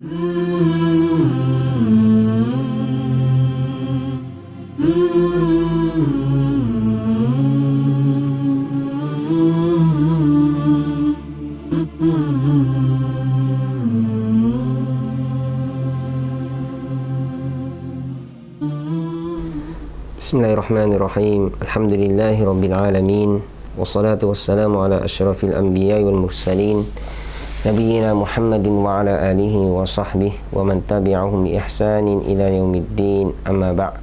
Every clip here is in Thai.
بسم الله الرحمن الرحيم الحمد لله رب العالمين والصلاة والسلام على أشرف الأنبياء والمرسلين نبينا محمد وعلى آله وصحبه ومن تبعهم بإحسان إلى يوم الدين أما بعد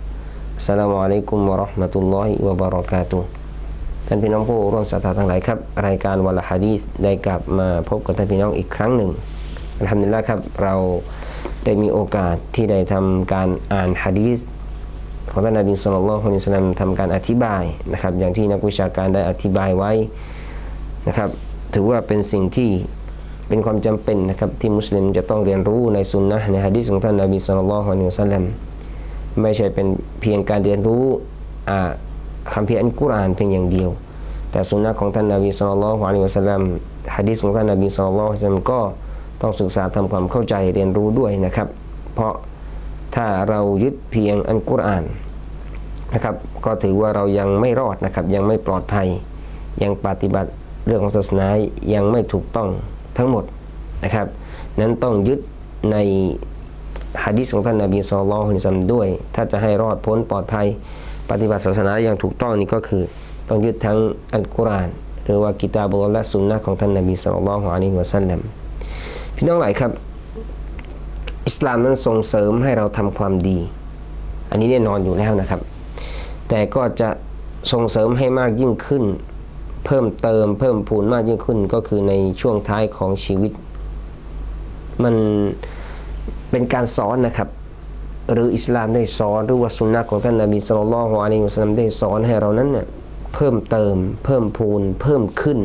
السلام عليكم ورحمة الله وبركاته ท่านพี่น้องผู้ร่วมศรัทธาทั้งหลายครับ รายการวันละฮะดีษได้กลับมาพบกับท่านพี่น้องอีกครั้งหนึ่งทำนี้แล้วครับเราได้มีโอกาสที่ได้ทำการอ่านฮะดีษของท่านนบีสุลต่านละฮ์คนอิสลามทำการอธิบายนะครับ อย่างที่นักวิชาการได้อธิบายไว้นะครับ ถือว่าเป็นสิ่งที่ เป็นความจำเป็นนะครับที่มุสลิมจะต้องเรียนรู้ในสุนนะในฮะดีษของท่านนบีสุลต่านละฮ์คนอิสลามไม่ใช่เป็นเพียงการเรียนรู้คำเพียรอันกุรอานเพียงอย่างเดียว แต่สุนนะของท่านนบีสุลต่านละฮ์นิวะสัลลัมฮะดีษของท่านนบีสุลต่านละฮ์อะลัยฮิวะสัลลัมก็ต้องศึกษาทำความเข้าใจเรียนรู้ด้วยนะครับ เพราะถ้าเรายึดเพียงอันกุรอานนะครับ ก็ถือว่าเรายังไม่รอดนะครับ ยังไม่ปลอดภัย ยังปฏิบัติเรื่องของศาสนายังไม่ถูกต้อง ทั้งหมดนะครับ นั้นต้องยึดในฮะดีษของท่านนบีสุลต่านละฮ์อะลัยฮิวะสัลลัมด้วย ถ้าจะให้รอดพ้นปลอดภัย ปฏิบัติศาสนาอย่างถูกต้องนี่ก็คือ ต้องยึดทั้งอัลกุรอานหรือว่ากิตาบุลและสุนนะของท่านนบีสุลต่านละฮ์อะลัยฮิวะสัลลัมพี่น้องหลายครับ อิสลามนั้นส่งเสริมให้เราทำความดี อันนี้แน่นอนอยู่แล้วนะครับ แต่ก็จะส่งเสริมให้มากยิ่งขึ้น เพิ่มเติมเพิ่มพูนมากยิ่งขึ้นก็คือในช่วงท้ายของชีวิต มันเป็นการสอนนะครับ หรืออิสลามได้สอนหรือว่าสุนนะของท่านนบีสุลต่านละฮ์อะลัยฮิวะสัลลัมได้สอนให้เรานั้นเนี่ยเพิ่มเติม เพิ่มพูน เพิ่มขึ้น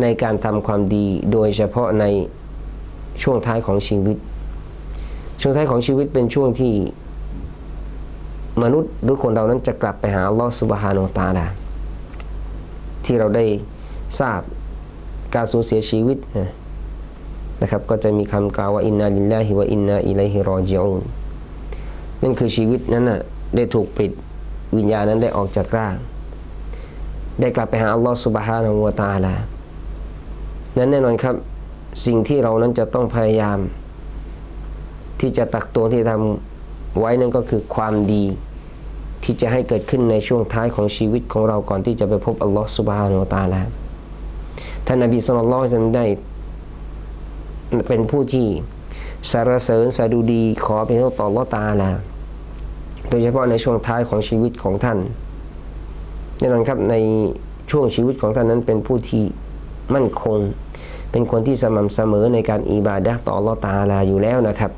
ในการทำความดีโดยเฉพาะในช่วงท้ายของชีวิต ช่วงท้ายของชีวิตเป็นช่วงที่มนุษย์หรือคนเรานั้นจะกลับไปหาลอสุบฮานาตาลา ที่เราได้ทราบการสูญเสียชีวิตนะครับ ก็จะมีคำกล่าวว่าอินนาลิลลาฮิวะอินนาอิลัยฮิรอจิอูนนั่นคือชีวิตนั้นน่ะได้ถูกปิดวิญญาณนั้นได้ออกจากร่าง ได้กลับไปหาอัลลอฮฺสุบฮานาหูวตาลานั้นแน่นอนครับสิ่งที่เรานั้นจะต้องพยายาม ที่จะตักตัวที่ทำไว้นั่นก็คือความดี ที่จะให้เกิดขึ้นในช่วงท้ายของชีวิตของเราก่อนที่จะไปพบอัลลอฮฺสุบฮานาตาลาท่านนบีสุลต่านละฮ์ได้เป็นผู้ที่สรรเสริญสดุดีขอเป็นต่อลอตาลาโดยเฉพาะในช่วงท้ายของชีวิตของท่านแน่นอนครับในช่วงชีวิตของท่านนั้นเป็นผู้ที่มั่นคง เป็นคนที่สม่ำเสมอในการอิบาดะต่อลอตาลาอยู่แล้วนะครับ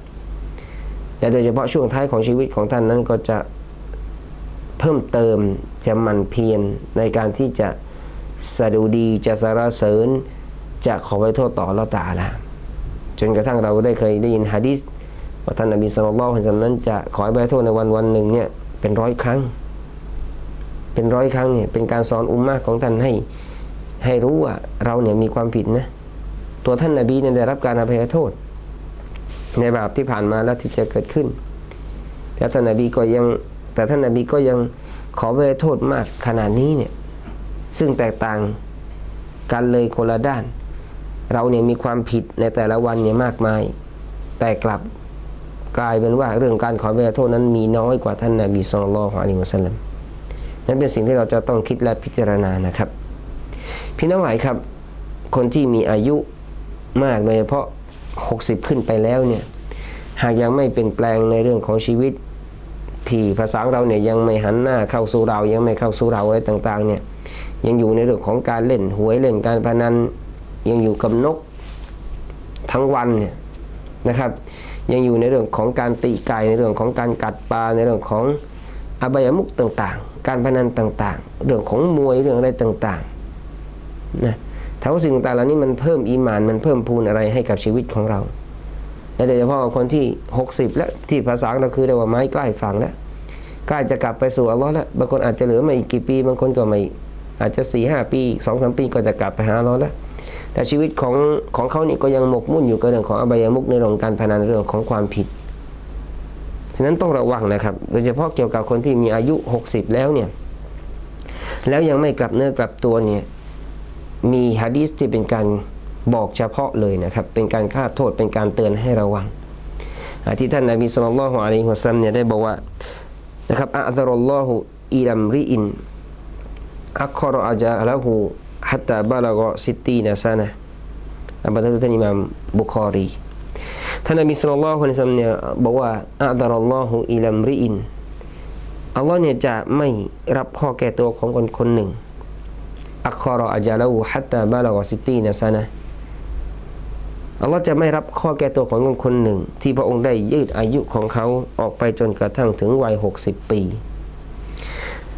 และโดยเฉพาะช่วงท้ายของชีวิตของท่านนั้นก็จะ พิ่มเติมจะมันเพียรในการที่จะสะดุดีจะสรรเสริญ จะขอไว้โทษต่อลอตาลาจนกระทั่งเราได้เคยได้ยินฮะดีษว่าท่านนบีสุลต่านละฮ์นั้นจะขอให้โทษในวันวันหนึ่งเนี่ยเป็นร้อยครั้ง เป็นร้อยครั้งเนี่ยเป็นการสอนอุมมะของท่านให้ให้รู้ว่าเราเนี่ยมีความผิดนะตัวท่านนบีเนี่ยได้รับการอภัยโทษ ในบาปที่ผ่านมาแล้วที่จะเกิดขึ้นแล้วท่านนบีก็ยัง แต่ท่านนบีก็ยังขออภัยโทษมากขนาดนี้เนี่ยซึ่งแตกต่างกันเลยคนละด้าน เราเนี่ยมีความผิดในแต่ละวันเนี่ยมากมาย แต่กลับกลายเป็นว่าเรื่องการขอเวลาโทษนั้นมีน้อยกว่าท่านนาบีสุลต่านอะลัยฮิวะสัลลัมนั่นเป็นสิ่งที่เราจะต้องคิดและพิจารณานะครับ พี่น้องหลายครับ คนที่มีอายุมากโดยเฉพาะ 60 ขึ้นไปแล้วเนี่ยหากยังไม่เปลี่ยนแปลงในเรื่องของชีวิต ที่ภาษาเราเนี่ยยังไม่หันหน้าเข้าสู่เรายังไม่เข้าสู่เราอะไรต่างๆเนี่ยยังอยู่ในเรื่องของการเล่นหวยเล่นการพนันยังอยู่กับนกทั้งวันเนี่ยนะครับ ยังอยู่ในเรื่องของการตีไก่ในเรื่องของการกัดปลาในเรื่องของอบายมุกต่างๆ การพนันต่างๆ เรื่องของมวยเรื่องอะไรต่างๆนะทั้งสิ่งต่างเหล่านี้มันเพิ่มอีมานมันเพิ่มพูนอะไรให้กับชีวิตของเรา และโดยเฉพาะคนที่ 60 และที่ภาษาเราคือเรียกว่าไม้ใกล้ฝั่งแล้วใกล้จะกลับไปสู่อัลลอฮ์แล้วบางคนอาจจะเหลือมาอีกกี่ปีบางคนก็ไม่อาจจะ4ี่ห้าปีสองสามปีก็จะกลับไปหาอัลลอฮ์แล้วแต่ชีวิตของของเขานี่ก็ยังหมกมุ่นอยู่กับเรื่องของอบายมุกในเรื่องของการพนันเรื่องของความผิดฉะนั้นต้องระวังนะครับ โดยเฉพาะเกี่ยวกับคนที่มีอายุ 60 แล้วเนี่ยแล้วยังไม่กลับเนื้อกลับตัวเนี่ยมีฮะดีสที่เป็นการ บอกเฉพาะเลยนะครับ เป็นการฆ่าโทษเป็นการเตือนให้ระวังที่ท่านนบีสุลต่านละฮ์อะลัยฮิวะสัลลัมเนี่ยได้บอกว่านะครับอัลลอฮฺลอฮุอิลัมริอินอัครออาจาละหูฮัตตาบาลากซิตตีนาซานะอับันทึกท่านอิมามบุคอรีท่านนบีสุลต่านละฮ์อะลัยฮิวะสัลลัมเนี่ยบอกว่าอัลลอฮฺอิลัมริอินอัลลอฮ์เนี่ยจะไม่รับข้อแก้ตัวของคนคนหนึ่งอัครออาจาละหูฮัตตาบาลากซิตตีนาซานะ อัลลอฮ์จะไม่รับข้อแก้ตัวของคนคนหนึ่ง ที่พระองค์ได้ยืดอายุของเขาออกไปจนกระทั่งถึงวัย 60 ปี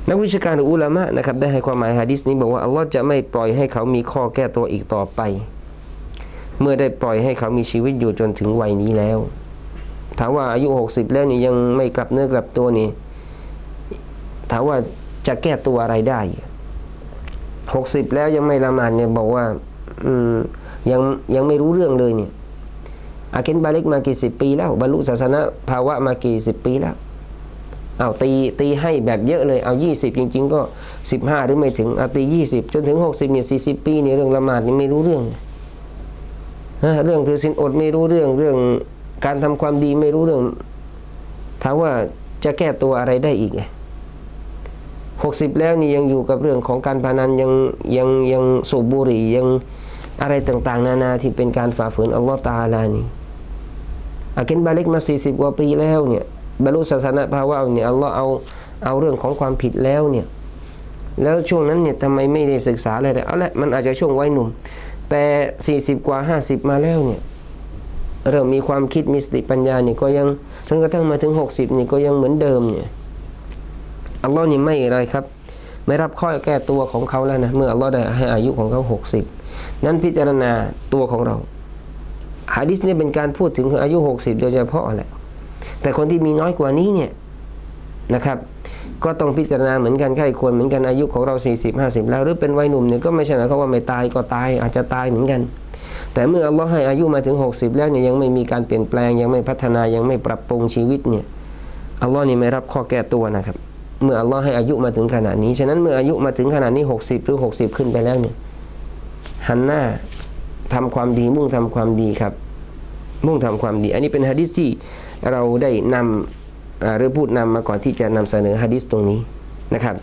นักวิชาการหรืออุลามะนะครับได้ให้ความหมายฮะดิษนี้บอกว่าอัลลอฮ์จะไม่ปล่อยให้เขามีข้อแก้ตัวอีกต่อไป เมื่อได้ปล่อยให้เขามีชีวิตอยู่จนถึงวัยนี้แล้วถามว่าอายุ 60 แล้วนี่ยังไม่กลับเนื้อกลับตัวนี่ถามว่าจะแก้ตัวอะไรได้ 60 แล้วยังไม่ละหมาดเนี่ยบอกว่า อืม ยังยังไม่รู้เรื่องเลยเนี่ยอาเกนบาเล็กมากี่สิบปีแล้วบรรลุศาสนาภาวะมากี่สิบปีแล้วเอาตีตีให้แบบเยอะเลยเอายี่สิบจริง ๆ ก็สิบห้าหรือไม่ถึงเอาตียี่สิบจนถึงหกสิบเนี่ยสี่สิบปีเนี่ยเรื่องละหมาดนี่ไม่รู้เรื่องนะเรื่องถือสินอดไม่รู้เรื่องเรื่องการทำความดีไม่รู้เรื่องถามว่าจะแก้ตัวอะไรได้อีกไงหกสิบแล้วนี่ยังอยู่กับเรื่องของการพนันยังยังยังสูบบุหรี่ยัง อะไรต่างๆ นานาที่เป็นการฝ่าฝืนอัลลอฮ์ตาลานี่อาเกนบาเล็กมาสี่สิบกว่าปีแล้วเนี่ยบรรลุศาสนาภาวะเนี่ยอัลลอฮ์เอาเอาเรื่องของความผิดแล้วเนี่ยแล้วช่วงนั้นเนี่ยทำไมไม่ได้ศึกษาอะไรเลยเอาละมันอาจจะช่วงวัยหนุ่ม แต่สี่สิบกว่าห้าสิบมาแล้วเนี่ยเริ่มมีความคิดมีสติปัญญาเนี่ยก็ยังจนกระทั่งมาถึงหกสิบนี่ก็ยังเหมือนเดิมเนี่ยอัลลอฮ์นี่ไม่อะไรครับ ไม่รับข้อแก้ตัวของเขาแล้วนะเมื่ออัลลอฮ์ได้ให้อายุของเขาหกสิบ นั้นพิจารณาตัวของเราฮะดิษนี่เป็นการพูดถึงอายุ 60 โดยเฉพาะแหละแต่คนที่มีน้อยกว่านี้เนี่ยนะครับ ก็ต้องพิจารณาเหมือนกันใครควรเหมือนกันอายุของเรา 40 50 แล้วหรือเป็นวัยหนุ่มเนี่ยก็ไม่ใช่หมายความว่าไม่ตายก็ตายอาจจะตายเหมือนกัน แต่เมื่ออัลลอฮ์ให้อายุมาถึง 60 แล้วเนี่ยยังไม่มีการเปลี่ยนแปลงยังไม่พัฒนายังไม่ปรับปรุงชีวิตเนี่ยอัลลอฮ์นี่ไม่รับข้อแก้ตัวนะครับ เมื่ออัลลอฮ์ให้อายุมาถึงขนาดนี้ฉะนั้นเมื่ออายุมาถึงขนาดนี้ 60 หรือ 60 ขึ้นไปแล้วเนี่ย หันหน้าทำความดีมุ่งทำความดีครับ มุ่งทำความดี อันนี้เป็นฮะดิษที่เราได้นำหรือพูดนำมาก่อนที่จะนำเสนอฮะดิษตรงนี้นะครับ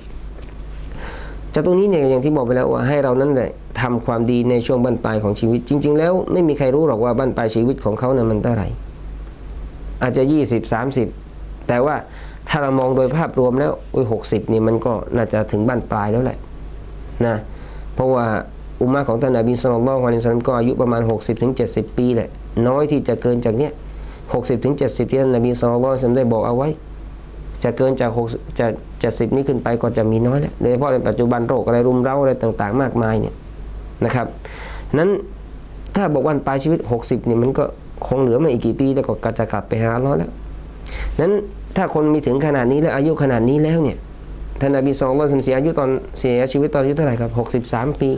จากตรงนี้เนี่ยอย่างที่บอกไปแล้วว่าให้เรานั้นแหละทำความดีในช่วงบั้นปลายของชีวิต จริง ๆ แล้วไม่มีใครรู้หรอกว่าบั้นปลายชีวิตของเขาเนี่ยมันเท่าไหร่อาจจะ 20 30 แต่ว่าถ้าเรามองโดยภาพรวมแล้วโอ้ยหกสิบนี่มันก็น่าจะถึงบั้นปลายแล้วแหละนะเพราะว่า อุมมะของท่านนบีสุลต่านละฮ์วะลิสลามก็อายุประมาณ 60-70 ปีแหละน้อยที่จะเกินจากเนี้ย60-70 ที่ท่านนบีสุลต่านละฮ์วะลัยฮิสลามได้บอกเอาไว้ จะเกินจาก6จะ70 นี้ขึ้นไปก็จะมีน้อยแล้วโดยเฉพาะในปัจจุบันโรคอะไรรุมเร้าอะไรต่าง ๆ มากมายเนี่ยนะครับนั้นถ้าบอกวันปลายชีวิต 60นี่ยมันก็คงเหลือม่อีกกี่ปีแล้วก็จะกลับไปหาลลอฮ์แล้วนั้นถ้าคนมีถึงขนาดนี้แล้วอายุขนาดนี้แล้วเนี่ยท่านนบีสุลต่านละฮ์เสียอายุตอนเสียชีวิตตอนอายุเท่าไหร่ครับ 63 ปี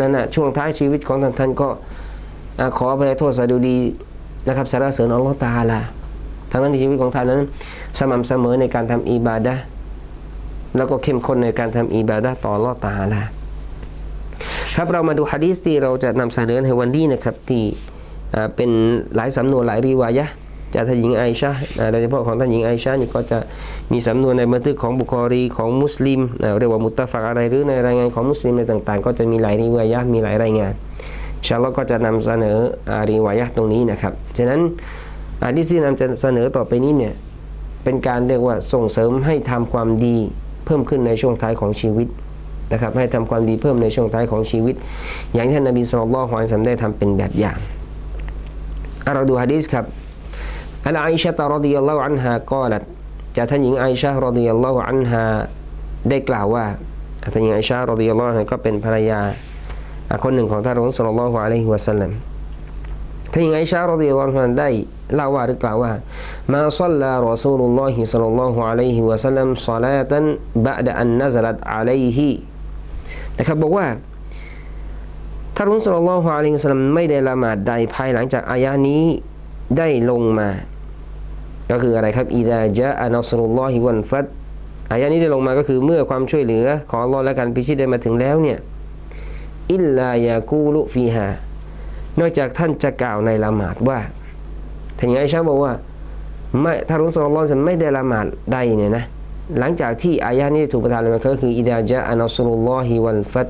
นั่นนะช่วงท้ายชีวิตของท่านท่านก็ขอไปโทษสะดุดีนะครับสารเสริญอัลลอฮฺตาลาทั้งนั้นชีวิตของท่านนั้น สม่ำเสมอในการทำอิบาดะแล้วก็เข้มข้นในการทำอิบาดะต่ออัลลอฮฺตาลาครับเรามาดูฮะดีสที่เราจะนำเสนอในวันนี้นะครับที่เป็นหลายสำนวนหลายรีวายะ จากท่านหญิงไอชาโดยเฉพาะของท่านหญิงไอชานี่ก็จะมีสำนวนในบันทึกของบุคอรีของมุสลิมเรียกว่ามุตตะฟักอะไรหรือในรายงานของมุสลิมในต่างๆ ก็จะมีหลายรีวายะมีหลายรายงานชาลก็จะนำเสนออารีวายะตรงนี้นะครับฉะนั้นอาดิสที่นำจะเสนอต่อไปนี้เนี่ยเป็นการเรียกว่าส่งเสริมให้ทำความดีเพิ่มขึ้นในช่วงท้ายของชีวิตนะครับให้ทำความดีเพิ่มในช่วงท้ายของชีวิต อย่างท่านนบีสุลต่านละฮ์อัลได้ทำเป็นแบบอย่างเราดูฮะดีสครับ อันอิชะตรดิยัลลอฮุอันฮากอลัดจากท่านหญิงไอชะรดิยัลลอฮุอันฮาได้กล่าวว่าท่านหญิงไอชะรดิยัลลอฮุอันฮาก็เป็นภรรยาคนหนึ่งของท่านรองสุลต่านลฮุอะลัยฮิวะสัลลัมท่านหญิงไอชะรดิยัลลอฮุอันฮาได้เล่าว่าหรือกล่าวว่ามาซัลลารอซูลุลลอฮิสัลลัลลอฮุอะลัยฮิวะสัลลัมศอลาตันบะดะอันนัซลัตอะลัยฮินะครับบอกว่าท่านรุสลลัลฮุอะลัยฮิวะสัลลัมไม่ได้ละหมาดใดภายหลังจากอายะนี้ ได้ลงมา ก็คืออะไรครับอิดาจาอันัสรุลลอฮิวันฟัดอายะนี้ได้ลงมาก็คือเมื่อความช่วยเหลือของอัลอฮ์และการพิชิตได้มาถึงแล้วเนี่ยอิลลายากูลุฟีฮานอกจากท่านจะกล่าวในละหมาดว่าท่านยังไอชาบอกว่าไม่ท่านรุสลลัลลอฮุไม่ได้ละหมาดใดเนี่ยนะหลังจากที่อายะนี้ถูกประทานลงมาก็คืออิดาจาอันัสรุลลอฮิวันฟัด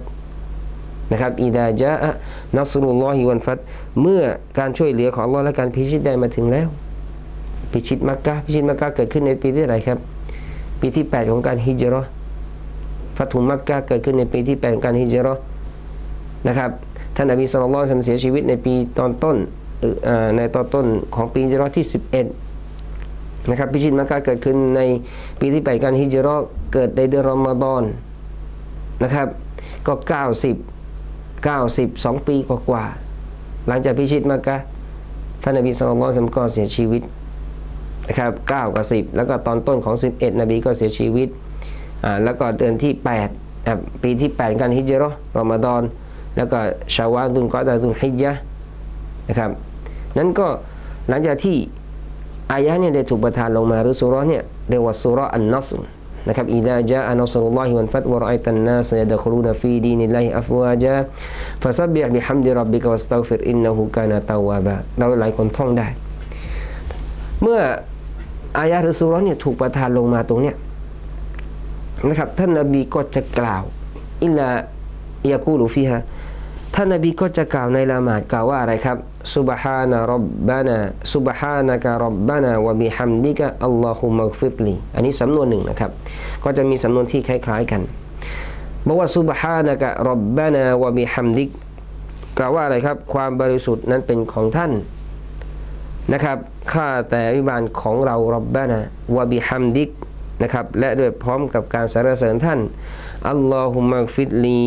นะครับอิดาจาอะนัสรุลลอฮิวันฟัดเมื่อการช่วยเหลือของลอและการพิชิตได้มาถึงแล้ว พิชิตมักกะพิชิตมักกะเกิดขึ้นในปีที่ไหนครับ ปีที่ 8 ของการฮิจรัฟัตุมักกะเกิดขึ้นในปีที่8ของการฮิจรันะครับท่านอบีสุลต่านเสียชีวิตในปีตอนต้นในตอนต้นของปีฮิจรัที่ 11นะครับพิชิตมักกะเกิดขึ้นในปีที่ 8 การฮิจรัเกิดในเดือนรอมฎอนนะครับ ก็ 90 92 ปีกว่าๆหลังจากพิชิตมักกะท่านนบีสุลต่านก็เสียชีวิตนะครับ9กับ10 แล้วก็ตอนต้นของ 11 นบีก็เสียชีวิตอ่าแล้วก็เดือนที่8ปีที่ 8กันฮิจรัรอมฎอน แล้วก็ชาวาดุนกอดาดุนฮิจยะนะครับนั้นก็หลังจากที่อายะเนี่ยได้ถูกประทานลงมาหรือสุรเนี่ยเรียกว่าสุรอันนัสร นะครับอิดาจาอันสุลลอฮิวันฟัตวะรอัยตันนาสยดะครูนฟีดีนิลลาฮิอัฟวาจาฟะซับบิฮบิฮัมดิรับบิกวัสตัฟิรอินนะฮูกานะตาวาบะเราหลายคนท่องได้ เมื่ออายะหรือสุรเนี่ยถูกประทานลงมาตรงเนี้ยนะครับท่านนบีก็จะกล่าวอิลลายากูลูฟีฮะ ท่านนบีก็จะกล่าวในละหมาดกล่าวว่าอะไรครับซุบฮานะรับบานะซุบฮานะกะรับบานะวะบิฮัมดิกะอัลลอฮุมักฟิรลีอันนี้สำนวนหนึ่งนะครับ ก็จะมีสำนวนที่คล้ายๆกันบอกว่าซุบฮานะกะรับบานาวะบิฮัมดิกกล่าวว่าอะไรครับ ความบริสุทธิ์นั้นเป็นของท่านนะครับข้าแต่วิบาลของเรารับบานาวะบิฮัมดิกนะครับและโดยพร้อมกับการสรรเสริญท่าน อัลลอฮุมักฟิดลี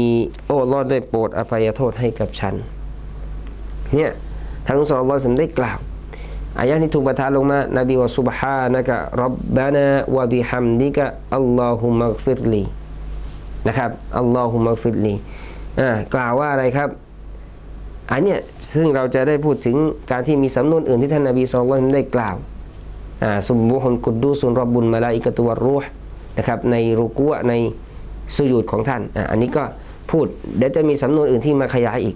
โอ้ลอดได้โปรดอภัยโทษให้กับฉัน เนี่ยท่านอุสลลอฮ์ได้กล่าวอายะนี้ถูกประทานลงมานบีว่าสุบฮานะกะรับบานาวะบิฮัมดิกะอัลลอฮุมักฟิดลีนะครับอัลลอฮุมักฟิดลีอ่ากล่าวว่าอะไรครับอันเนี้ยซึ่งเราจะได้พูดถึงการที่มีสำนวนอื่นที่ท่านนบีสุลต่านได้กล่าวอ่าสุบุฮุนกุดดูสุนรบบุญมาลาอิกตุวรูห์นะครับในรุกัวใน สุญูดของท่านนะอันนี้ก็พูดเดี๋ยวจะมีสำนวนอื่นที่มาขยายอีก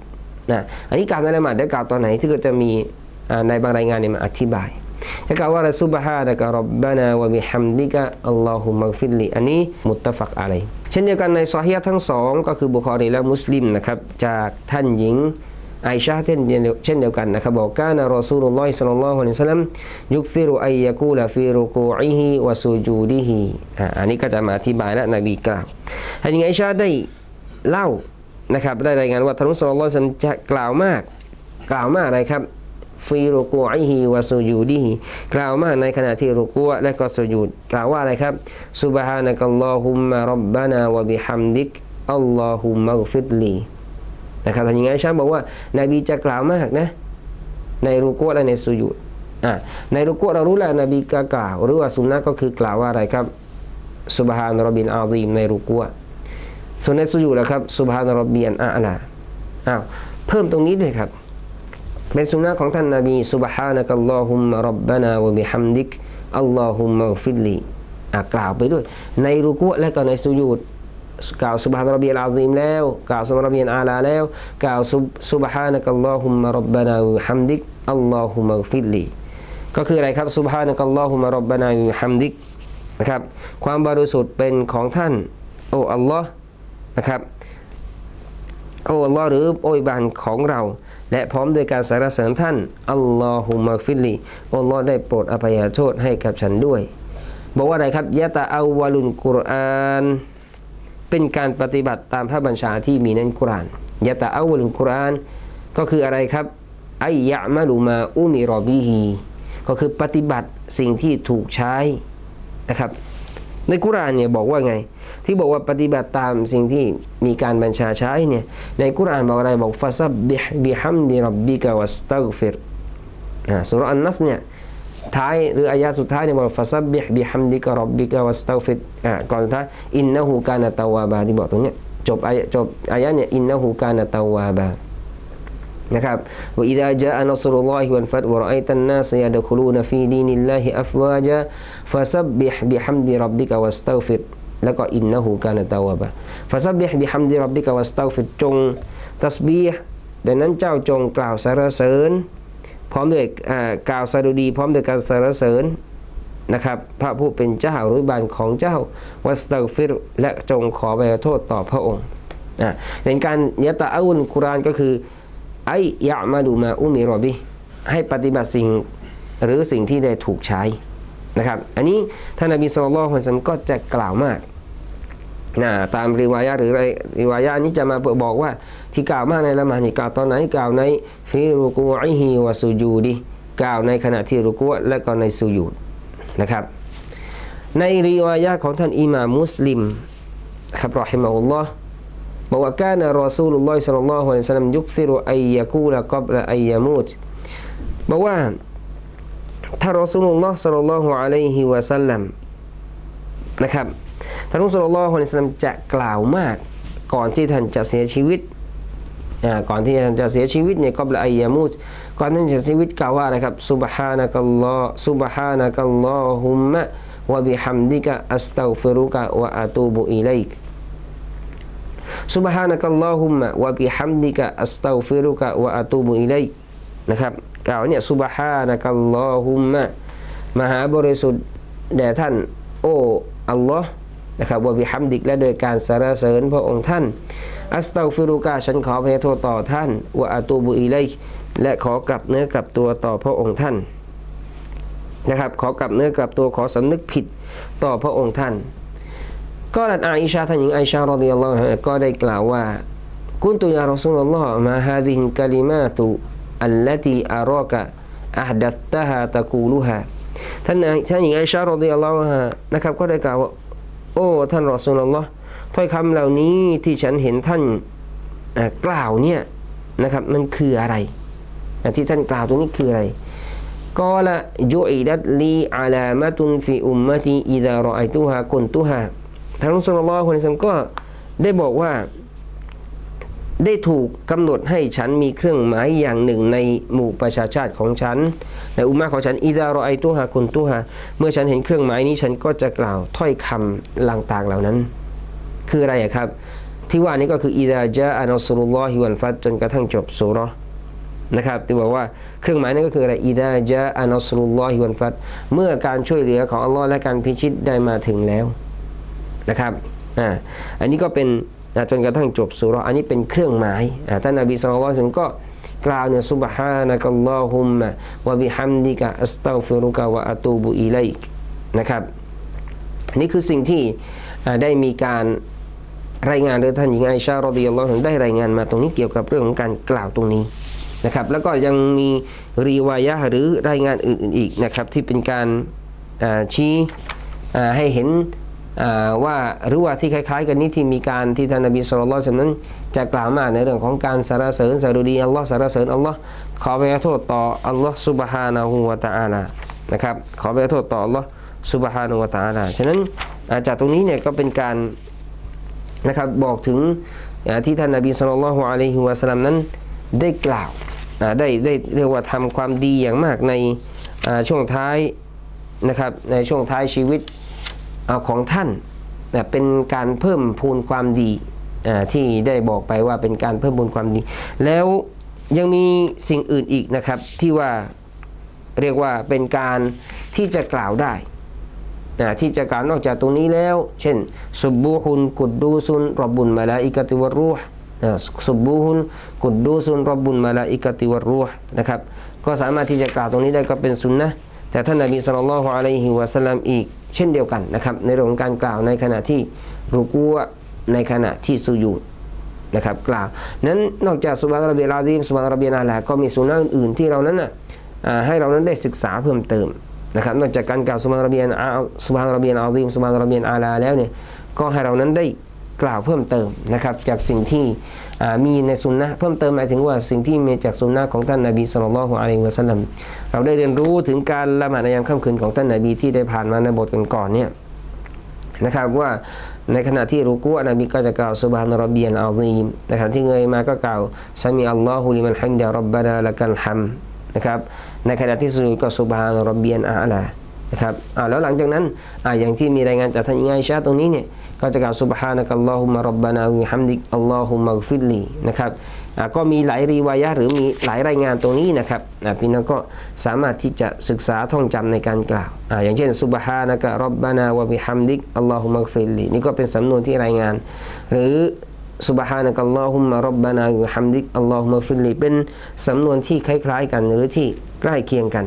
นะอันนี้การในละหมาดได้กล่าวตอนไหนที่ก็จะมีในบางรายงานเนี่ยมาอธิบายจะกล่าวว่าซุบฮานะกะรับบานาวะบิฮัมดิกะอัลลอฮุมักฟิลลีอันนี้มุตตะฟักอะไรเช่นเดียวกันในซอฮียทั้งสองก็คือบุคอรีและมุสลิมนะครับจากท่านหญิง ไอชาเช่นเช่นเดียวกันนะครับบอกกานะรอซูลุลลอฮิสัลลัลลอฮุอะลัยฮิวะซัลลัมยุกซิรุอัยยะกูลาฟีรุกูอิฮิวะซูจูดิฮิอันนี้ก็จะมาอธิบายและนบีกล่าวท่านหญิงไอชาได้เล่านะครับได้รายงานว่าท่านสุลต่านจะกล่าวมากกล่าวมากอะไรครับฟีรุกูอิฮิวะซูยูดีฮิกล่าวมากในขณะที่รุกูและก็สุญูดกล่าวว่าอะไรครับซุบฮานะกัลลอฮุมมะรับบานาวะบิฮัมดิกอัลลอฮุมักฟิดลี นะครับท่านยังไงชาบอกว่านบีจะกล่าวมากนะในรุกูและในสุญูดในรุกูเรารู้แล้วนบีกกล่าว หรือว่าสุนนะก็คือกล่าวว่าอะไรครับซุบฮานรบินอาซีมในรุกูส่วนในสุญูแล้วครับสุบฮานรบเบียนอาลาอ้าวเพิ่มตรงนี้ด้วยครับ เป็นสุนนะของท่านนบีสุบฮานะกัลลอฮุมะรับบานาวะบิฮัมดิกอัลลอฮุมะฟิดลีกล่าวไปด้วย ในรุกุและก็ในสุญูด กล่าวสุบฮานรบเบียนอาซีมแล้ว กล่าวสุบฮานรบเบียนอาลาแล้ว กล่าวสุบฮานะกัลลอฮุมะรับบานาวิฮัมดิกอัลลอฮุมะฟิดลีก็คืออะไรครับสุบฮานะกัลลอฮุมะรับบานาวิฮัมดิกนะครับ ความบริสุทธิ์เป็นของท่าน โอ้อัลลอฮ์นะครับ โอ้อัลลอฮ์หรือโอยบานของเรา และพร้อมด้วยการสรรเสริญท่านอัลลอฮุมะฟิลีอัลลอฮ์ได้โปรดอภัยโทษให้กับฉันด้วย บอกว่าอะไรครับยะตาอาวาลุนกุรอาน เป็นการปฏิบัติตามพระบัญชาที่มีในกุรานยะตาอาวลุนกุรานก็คืออะไรครับไอยะมาลูมาอุมิรอบีฮีก็คือปฏิบัติสิ่งที่ถูกใช้นะครับ ในกุรานเนี่ยบอกว่าไง ที่บอกว่าปฏิบัติตามสิ่งที่มีการบัญชาใช้เนี่ยในกุรานบอกอะไรบอกฟาซับบิฮบิฮัมดิรับบิกะวัสตักฟิรสุรอันนัสเนี่ย ท้ายหรืออายะสุดท้ายเนี่ยบอกฟาซับบิฮบิฮัมดิกะรับบิกะวัสตักฟิรก่อนสุดท้ายอินนะฮูกานะตาวาบาที่บอกตรงเนี้ยจบอายะจบอายะเนี่ยอินนะฮูกานะตาวาบานะครับว่าอิดาจาอันสุรุลลอฮิวันฟัดวะรอไอตันนาสยาดคุลูนฟีดีนิลลาฮิอัฟวาจาฟาซับบิฮบิฮัมดิรับบิกะวัสตัฆฟิรแล้วก็อินนะฮูกานะตาวะบะฟาซับบิฮบิฮัมดิรับบิกะวัสตัฆฟิรจงตัสบีฮดังนั้นเจ้าจงกล่าวสรรเสริญ พร้อมด้วยอ่ากล่าวสดุดี พร้อมด้วยการสรรเสริญนะครับพระผู้เป็นเจ้าหรือบานของเจ้าวัสตัฆฟิรและจงขอไปโทษต่อพระองค์อ่าเป็นการยะตะอาวุนกุรานก็คือไอยะมาดูมาอุมิรอบิให้ปฏิบัติสิ่งหรือสิ่งที่ได้ถูกใช้นะครับ อันนี้ท่านนบีสุลต่านก็จะกล่าวมาก นะตามริวายะหรือริวายะนี้จะมาบอกว่าที่กล่าวมากในละหมาดนี่กล่าวตอนไหนกล่าวในฟิรุกูอิฮิวะสุจูดิกล่าวในขณะที่รุกูและก็ในสุญูดนะครับ ในริวายะของท่านอิหม่ามุสลิมครับรอฮิมะอุลลอฮ์บอกว่าการรอซูลุลลอฮิสัลลัลลอฮุอะลัยฮิวะซัลลัมยุคซิรุอัยยะกูละกับละอัยยะมูตบอกว่าถ้ารอซูลุลลอฮ์สัลลัลลอฮุอะลัยฮิวะซัลลัมนะครับ ท่านรอซูลุลลอฮุอะลัยฮิวะซัลลัมจะกล่าวมากก่อนที่ท่านจะเสียชีวิตอ่าก่อนที่ท่านจะเสียชีวิตเนี่ยกับละอัยยะมูตก่อนที่จะเสียชีวิตกล่าวว่านะครับซุบฮานะกัลลอฮ์ซุบฮานะกัลลอฮุมมะวะบิฮัมดิกะอัสตัฆฟิรุกะวะอะตูบุอิลัยก سبحانك اللهم وبحمدك أستغفرك وأتوب إليك นะครับกล่าวเนี่ย سبحانك اللهم มหาบริสุทธิ์แด่ท่าน โอ้อัลลอฮ์ นะครับวะบิฮัมดิกและโดยการสรรเสริญพระองค์ท่าน อัสตัฟิรุกาฉันขอพระโทษต่อท่านวะอาตูบุอิไลและขอกลับเนื้อกลับตัวต่อพระองค์ท่านนะครับขอกลับเนื้อกลับตัวขอสำนึกผิดต่อพระองค์ท่าน ก็ลัดอาอิชาท่านหญิงอาอิชารอดิยัลลอฮุก็ได้กล่าวว่า กุนตุยารอซูลุลลอฮ์มาฮาดิฮิกะลิมาตุอัลลตีอารอกะอัฮดัตตะฮาตะกูลุฮาท่านท่านหญิงอาอิชารอดิยัลลอฮุนะครับก็ได้กล่าวว่า โอ้ท่านรอสุลลอฮ์ถ้อยคำเหล่านี้ที่ฉันเห็นท่านกล่าวเนี่ยนะครับมันคืออะไร ที่ท่านกล่าวตรงนี้คืออะไรกอละจุอิดัตลีอาลามะตุนฟิอุมมะตีอิดารอไอตุฮากุนตุฮาท่านรอสุลลอฮ์คนนี้ก็ได้บอกว่า ได้ถูกกำหนดให้ฉันมีเครื่องหมายอย่างหนึ่งในหมู่ประชาชาติของฉัน ในอุมมะของฉันอิดารอไอตุฮากุนตุฮาเมื่อฉันเห็นเครื่องหมายนี้ฉันก็จะกล่าวถ้อยคำต่างๆเหล่านั้น คืออะไรครับ ที่ว่านี้ก็คืออิดาจาอันอสุลลอฮิวันฟัดจนกระทั่งจบสุรนะครับที่บอกว่าเครื่องหมายนั้นก็คืออะไรอิดาจาอันอสุรุลลอฮิวันฟัดเมื่อการช่วยเหลือของอัลลอฮ์และการพิชิตได้มาถึงแล้วนะครับอ่าอันนี้ก็เป็น จนกระทั่งจบสุรอันนี้เป็นเครื่องหมายท่านนบีสุลต่านก็กล่าวเนี่ยซุบฮานะกัลลอฮุมมะวะบิฮัมดิกะอัสตัฟิรุกะวะอะตูบุอิลัยกนะครับนี่คือสิ่งที่ได้มีการรายงานโดยท่านหญิงไอชารอดิยัลลอฮุได้รายงานมาตรงนี้เกี่ยวกับเรื่องของการกล่าวตรงนี้นะครับ แล้วก็ยังมีรีวายะหรือรายงานอื่นๆอีกนะครับที่เป็นการชี้ให้เห็น ว่าหรือว่าที่คล้าย ๆ กันนี้ที่มีการที่ท่านนบีสุลต่านนั้นจะกล่าวมาในเรื่องของการสรรเสริญสรุดีอัลลอฮ์สรรเสริญอัลลอฮ์ขอไปโทษต่ออัลลอฮ์สุบฮานะฮูวะตะอาลานะครับขอไปโทษต่ออัลลอฮ์สุบฮานะฮูวะตะอาลาฉะนั้นจากตรงนี้เนี่ยก็เป็นการนะครับบอกถึงที่ท่านนบีสุลต่านอะลัยฮิวะสัลลัมนั้นได้กล่าวได้ได้เรียกว่าทำความดีอย่างมากในช่วงท้ายนะครับในช่วงท้ายชีวิต ของท่านเป็นการเพิ่มพูนความดีที่ได้บอกไปว่าเป็นการเพิ่มพูนความดี แล้วยังมีสิ่งอื่นอีกนะครับที่ว่าเรียกว่าเป็นการที่จะกล่าวได้ที่จะกล่าวนอกจากตรงนี้แล้ว เช่นสุบูฮุนกุดดูซุนรบบุนมาลาอิกติวรูห์สุบูฮุนกุดดูซุนรบุนมาลาอิกติวรูห์นะครับก็สามารถที่จะกล่าวตรงนี้ได้ก็เป็นสุนนะแต่ท่านนบีสุลต่านละฮ์อะลัยฮิวะสัลลัมอีก เช่นเดียวกันนะครับในเรื่องของการกล่าวในขณะที่รูกัวในขณะที่สุญูดนะครับกล่าวนั้นนอกจากสุบานระเบียราดีมสุบานระเบียนาลาก็มีสุนัขอื่นๆที่เรานั้นนะให้เรานั้นได้ศึกษาเพิ่มเติมนะครับนอกจากการกล่าวสุบานระเบียนอาสุบานระเบียนอาดีมสุบานระเบียนอาลาแล้วเนี่ยก็ให้เรานั้นได้ กล่าวเพิ่มเติมนะครับจากสิ่งที่มีในสุนนะเพิ่มเติมหมายถึงว่าสิ่งที่มีจากสุนนะของท่านนาบีสุลต่านของอะลัยฮิวะสัลลัมเราได้เรียนรู้ถึงการละหมาดในยามค่ำคืนของท่านนาบีที่ได้ผ่านมาในบทก่อนๆเนี่ยนะครับว่าในขณะที่รุกัวนบีก็จะกล่าวสุบฮานรบียนอาซีมนะครับที่เงยมาก็กล่าวซามีอัลลอฮุลิมันฮัมดะรับบานาละกันฮัมนะครับในขณะที่สุดก็สุบฮานรบียนอาลา นะครับอ่าแล้วหลังจากนั้นอ่าอย่างที่มีรายงานจากท่านอิงไอชาตรงนี้เนี่ยก็จะกล่าวสุบฮานะกัลลอฮุมะรับบานาวิฮัมดิกอัลลอฮุมะกฟิรลีนะครับอ่าก็มีหลายรีวายะหรือมีหลายรายงานตรงนี้นะครับอ่าพี่น้องก็สามารถที่จะศึกษาท่องจำในการกล่าวอ่าอย่างเช่นสุบฮานะกะรับบานาวะบิฮัมดิกอัลลอฮุมะกฟิรลีนี่ก็เป็นสำนวนที่รายงาน หรือสุบฮานะกัลลอฮุมะรับบานาวิฮัมดิกอัลลอฮุมะฟิรลีเป็นสำนวนที่คล้าย ๆ กันหรือที่ใกล้เคียงกัน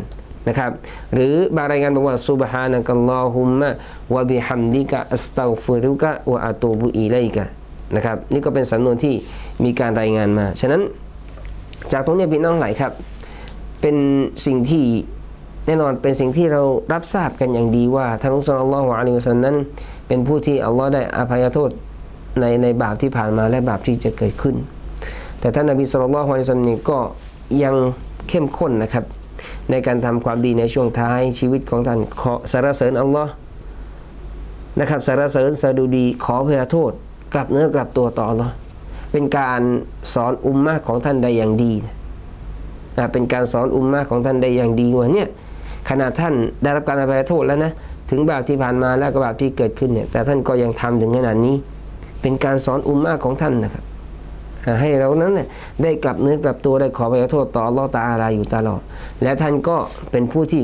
นะครับ หรือบางรายงานบอกว่าสุบฮานะกัลลอฮุมะวะบิฮัมดิกะอัสตัฟิรุกะวะอะตูบุอิลัยกะนะครับนี่ก็เป็นสำนวนที่มีการรายงานมา ฉะนั้นจากตรงนี้พี่น้องหลายครับ เป็นสิ่งที่แน่นอนเป็นสิ่งที่เรารับทราบกันอย่างดีว่าท่านอุสลลอฮวะอะลัยฮิวะซัลนั้น เป็นผู้ที่อัลลอฮ์ได้อภัยโทษในในบาปที่ผ่านมาและบาปที่จะเกิดขึ้น แต่ท่านนบีสุลต่านละฮ์วะลัยฮิวะซัลนี่ก็ยังเข้มข้นนะครับ ในการทำความดีในช่วงท้ายชีวิตของท่านขอสรรเสริญอัลลอฮ์นะครับสรรเสริญสะดุดีขออภัยโทษกลับเนื้อกลับตัวต่ออัลลอฮ์เป็นการสอนอุมมะของท่านได้อย่างดีนะเป็นการสอนอุมมะของท่านได้อย่างดีว่าเนี่ยขณะท่านได้รับการอภัยโทษแล้วนะถึงบาปที่ผ่านมาและก็บาปที่เกิดขึ้นเนี่ยแต่ท่านก็ยังทำถึงขนาดนี้ เป็นการสอนอุมมะของท่านนะครับ ให้เรานั้นน่ได้กลับเนื้อกลับตัวได้ขออภัยโทษต่อลอตาอาลาอยู่ตลอด และท่านก็เป็นผู้ที่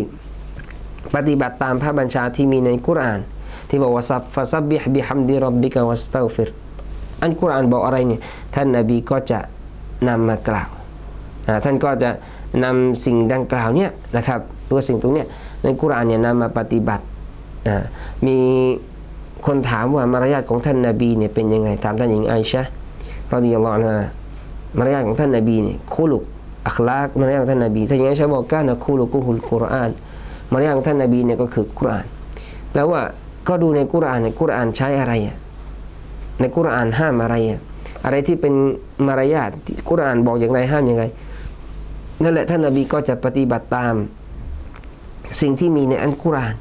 ปฏิบัติตามพระบัญชาที่มีในกุราน ที่บอกว่าซับฟาซับบิฮบิฮัมดิรับบิกะวัสตัฟิรอันกุรานบอกอะไรเนี่ยท่านนบีก็จะนำมากล่าวท่านก็จะนำสิ่งดังกล่าวเนี่ยนะครับหรือว่าสิ่งตรงเนี้ยในกุรานเนี่ยนำมาปฏิบัติมีคนถามว่ามารยาทของท่านนบีเนี่ยเป็นยังไงถามท่านหญิงไอชะ รดิยัลลอฮนฮามารยาทของท่านนบีเนี่ยคุลุกอัคลากมารยาทของท่านนบีท่านหญิงไอชะบอกก้านะคุลุกุฮุลกุรอานมารยาทของท่านนบีเนี่ยก็คือกุรอานแปลว่าก็ดูในกุรอานในกุรอานใช้อะไรอะในกุรอานห้ามอะไรอะอะไรที่เป็นมารยาทกุรอานบอกอย่างไรห้ามอย่างไรนั่นแหละท่านนบีก็จะปฏิบัติตาม สิ่งที่มีในอันกุรอาน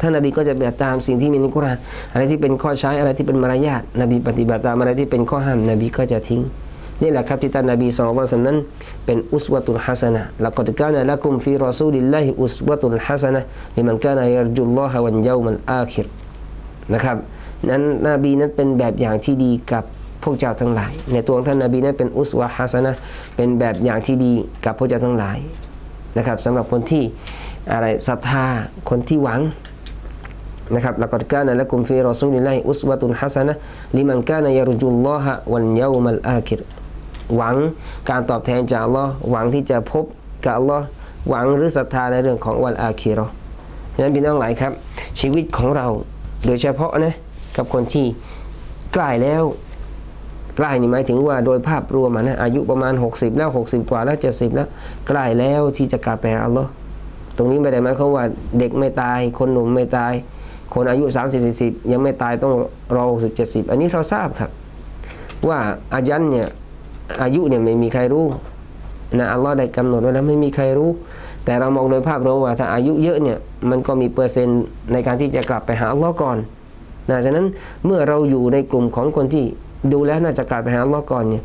ท่านนบีก็จะปฏิบัติตามสิ่งที่มีในกุรอานอะไรที่เป็นข้อใช้อะไรที่เป็นมารยาทนบีปฏิบัติตามอะไรที่เป็นข้อห้ามนบีก็จะทิ้งนี่แหละครับที่ท่านนบีสุลต่านนั้นเป็นอุสวะตุลฮัสนะละกดกานะละกุมฟีรอซูลิลลาฮิอุสวะตุลฮัสนะลิมันกานะยัรจุลลอฮะวันเยามันอาคิรนะครับนั้นนบีนั้นเป็นแบบอย่างที่ดีกับพวกเจ้าทั้งหลาย ในตัวของท่านนบีนั้นเป็นอุสวะฮัสนะเป็นแบบอย่างที่ดีกับพวกเจ้าทั้งหลายนะครับสำหรับคนที่อะไรศรัทธาคนที่หวัง นะครับแล้วก็กานะละกุมฟีรอซูลิลลาฮิอุสวะตุลฮัสนะลิมันกานะยารจุลลอฮะวันยามัลอาคิรหวังการตอบแทนจากอัลลอฮ์หวังที่จะพบกับอัลลอฮ์หวังหรือศรัทธาในเรื่องของวันอาคิรอฉะนั้นพี่น้องหลายครับ ชีวิตของเราโดยเฉพาะนะกับคนที่ใกล้แล้วใกล้นี่หมายถึงว่าโดยภาพรวมนะอายุประมาณ 60 แล้ว 60 กว่าแล้ว70แล้วใกล้แล้วที่จะกลับไปอัลลอฮ์ตรงนี้ไม่ได้หมายความว่าเด็กไม่ตาย คนหนุ่มไม่ตาย คนอายุ 30 40 ยังไม่ตายต้องรอ60 70 อันนี้เราทราบครับ ว่าอายันเนี่ยอายุเนี่ยไม่มีใครรู้นะอัลลอฮ์ได้กำหนดไว้แล้วไม่มีใครรู้ แต่เรามองโดยภาพรวมว่าถ้าอายุเยอะเนี่ยมันก็มีเปอร์เซ็นต์ในการที่จะกลับไปหาอัลลอฮ์ก่อนนะฉะนั้นเมื่อเราอยู่ในกลุ่มของคนที่ดูแล้วน่าจะกลับไปหาอัลลอฮ์ก่อนเนี่ย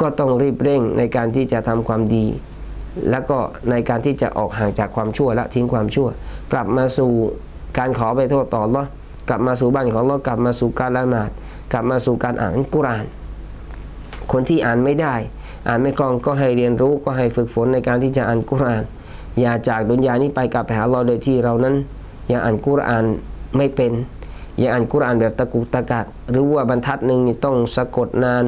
ก็ต้องรีบเร่งในการที่จะทำความดี แล้วก็ในการที่จะออกห่างจากความชั่วและทิ้งความชั่ว กลับมาสู่ การขอไปโทษต่ออัลลอกลับมาสู่บ้านของอัลลอฮ์กลับมาสู่การละหมาดกลับมาสู่การอ่านกุราน คนที่อ่านไม่ได้ อ่านไม่คล่องก็ให้เรียนรู้ก็ให้ฝึกฝนในการที่จะอ่านกุราน อย่าจากดุนยานี้ไปกลับไปหาเราโดยที่เรานั้นยังอ่านกุรานไม่เป็น อย่าอ่านกุรานแบบตะกุกตะกักหรือว่าบรรทัดหนึ่งต้องสะกดนาน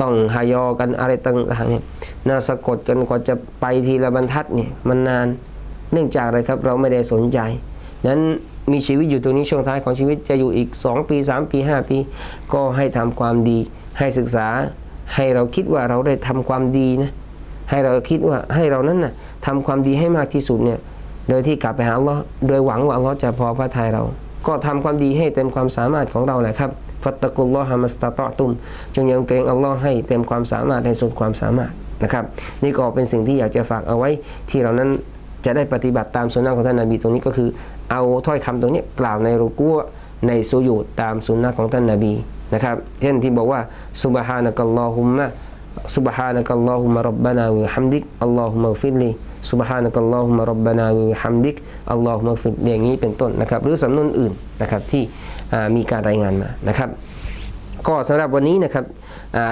ต้องหายอกันอะไรต่างๆเนี่ยน่าสะกดกันกว่าจะไปทีละบรรทัดเนี่ยมันนาน เนื่องจากอะไรครับเราไม่ได้สนใจ นั้นมีชีวิตอยู่ตรงนี้ช่วงท้ายของชีวิตจะอยู่อีก 2 ปี 3 ปี 5 ปี ก็ให้ทำความดี ให้ศึกษาให้เราคิดว่าเราได้ทำความดีนะให้เราคิดว่าให้เรานั้นนะ่ะทำความดีให้มากที่สุดเนี่ยโดยที่กลับไปหาอัลลอฮ์โดยหวังว่าอัลลอฮ์จะพอพระทัยเรา ก็ทำความดีให้เต็มความสามารถของเราแหละครับฟัตตะกุลลอฮามัสตาตอตุม จงยำเกรงอัลลอฮ์ให้เต็มความสามารถในสุดความสามารถนะครับ นี่ก็เป็นสิ่งที่อยากจะฝากเอาไว้ที่เรานั้นจะได้ปฏิบัติตามสุนนะของท่านนบีตรงนี้ก็คือ เอาถ้อยคำตรงนี้กล่าวในรุกัวในสุญูดตามสุนนะของท่านนาบีนะครับเช่นที่บอกว่าซุบฮานะกัลลอฮุมมะซุบฮานะกัลลอฮุมะรับบานาวิฮัมดิกอัลลอฮุมะฟิลลีซุบฮานะกัลลอฮุมะรับบานาวิฮัมดิกอัลลอฮุมะฟิลลีอย่างนี้เป็นต้นนะครับ หรือสำนวนอื่นนะครับที่มีการรายงานมานะครับ ก็สำหรับวันนี้นะครับ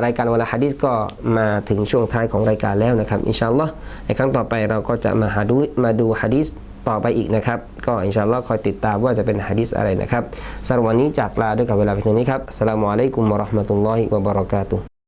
รายการวลาฮะดิษก็มาถึงช่วงท้ายของรายการแล้วนะครับ อินชาอัลลอฮ์ในครั้งต่อไปเราก็จะมาหาดูมาดูฮะดิษ ต่อไปอีกนะครับ ก็อินชาอัลลอฮ์คอยติดตามว่าจะเป็นฮะดิษอะไรนะครับสำหรับวันนี้จากลาด้วยกับเวลาเพียงเท่านี้ครับสลามุอะลัยกุมวะราะห์มะตุลลอฮิวะบะเราะกาตุ